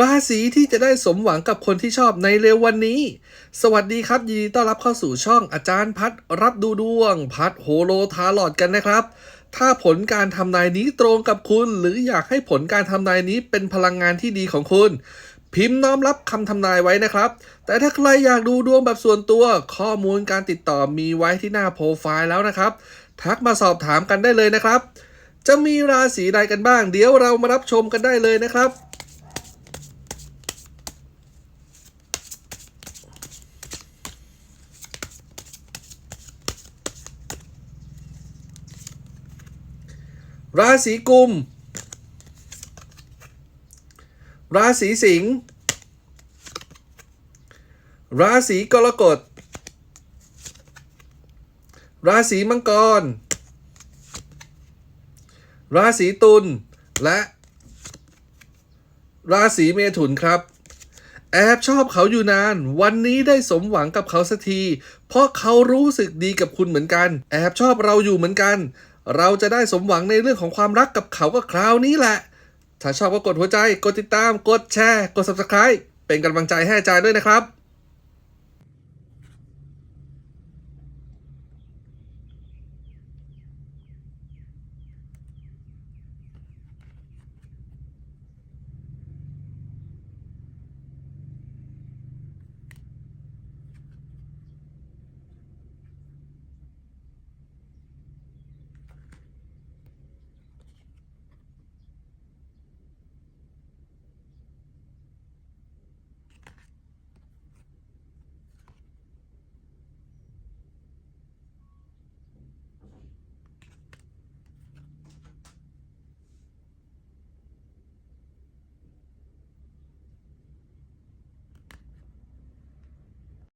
ราศีที่จะได้สมหวังกับคนที่ชอบในเร็ววันนี้ สวัสดีครับยินดีต้อนรับเข้าสู่ช่องอาจารย์พัดรับดูดวง พัดโฮโลทาลอดกันนะครับ ถ้าผลการทำนายนี้ตรงกับคุณ หรืออยากให้ผลการทำนายนี้เป็นพลังงานที่ดีของคุณ พิมพ์น้อมรับคำทำนายไว้นะครับ แต่ถ้าใครอยากดูดวงแบบส่วนตัว ข้อมูลการติดต่อมีไว้ที่หน้าโปรไฟล์แล้วนะครับ ทักมาสอบถามกันได้เลยนะครับ จะมีราศีใดกันบ้าง เดี๋ยวเรามารับชมกันได้เลยนะครับ ราศีกุม ราศีสิงห์ ราศีกรกฎ ราศีมังกร ราศีตุล และ ราศีเมถุนครับแอบชอบเขาอยู่นาน วันนี้ได้สมหวังกับเขาสักที เพราะเขารู้สึกดีกับคุณเหมือนกัน แอบชอบเราอยู่เหมือนกัน เราจะได้สมหวังในเรื่องของความรักกับเขาก็คราวนี้แหละ ถ้าชอบก็กดหัวใจ กดติดตาม กดแชร์ กด subscribe เป็นกำลังใจให้อาจารย์ด้วยนะครับ